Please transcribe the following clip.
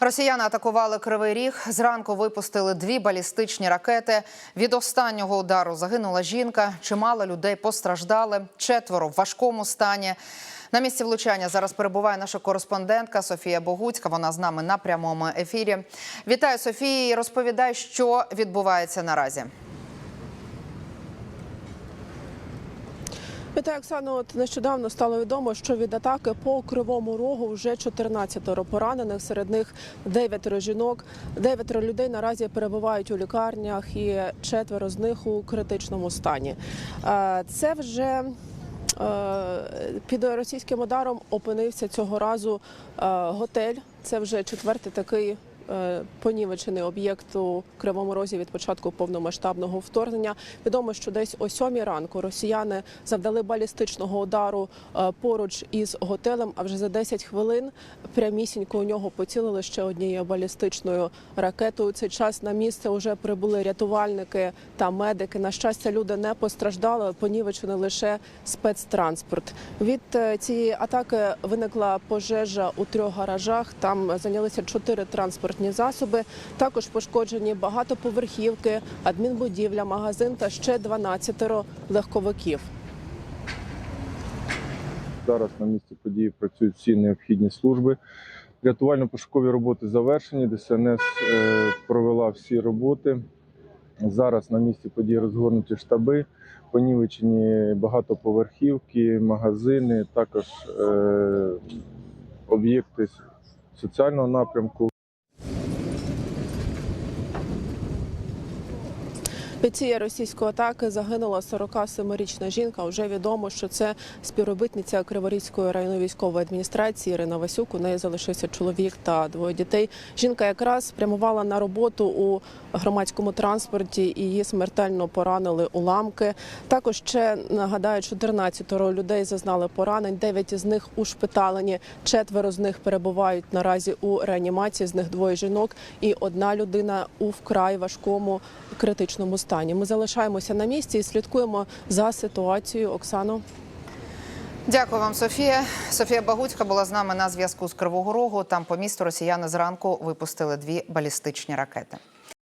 Росіяни атакували Кривий Ріг. Зранку випустили дві балістичні ракети. Від останнього удару загинула жінка. Чимало людей постраждали. Четверо в важкому стані. На місці влучання зараз перебуває наша кореспондентка Софія Богуцька. Вона з нами на прямому ефірі. Вітаю Софії. Розповідай, що відбувається наразі. Вітаю, Оксано. От нещодавно стало відомо, що від атаки по кривому рогу вже 14 поранених. Серед них 9 жінок. 9 людей наразі перебувають у лікарнях, і четверо з них у критичному стані. Е, Це вже е, під російським ударом опинився цього разу е, готель. Це вже четвертий такий. Е, Понівечений об'єкт у Кривому Розі від початку повномасштабного вторгнення. Відомо, що десь о сьомій ранку росіяни завдали балістичного удару е, поруч із готелем. А вже за 10 хвилин прямісінько у нього поцілили ще однією балістичною ракетою. Цей час на місце вже прибули рятувальники та медики. На щастя, люди не постраждали, понівечений лише спецтранспорт. Від е, цієї атаки виникла пожежа у трьох гаражах. Там зайнялися чотири транспортні засоби. Також пошкоджені багатоповерхівки, адмінбудівля, магазин та ще 12 легковиків. Зараз на місці події працюють всі необхідні служби. Рятувально-пошукові роботи завершені. ДСНС е, провела всі роботи. Зараз на місці події розгорнуті штаби, понівечені багатоповерхівки, магазини, також е, об'єкти соціального напрямку. Під цією російської атаки загинула 47-річна жінка. Уже відомо, що це співробітниця Криворізької районної військової адміністрації Ірина Васюк. У неї залишився чоловік та двоє дітей. Жінка якраз прямувала на роботу у громадському транспорті і її смертельно поранили уламки. Також ще нагадаю, 14 людей зазнали поранень. 9 із них ушпиталені. Четверо з них перебувають наразі у реанімації. З них двоє жінок і одна людина у вкрай важкому критичному стані. Ми залишаємося на місці і слідкуємо за ситуацією. Оксано. Дякую вам, Софія. Софія Багуцька була з нами на зв'язку з Кривого Рогу. Там по місту росіяни зранку випустили дві балістичні ракети.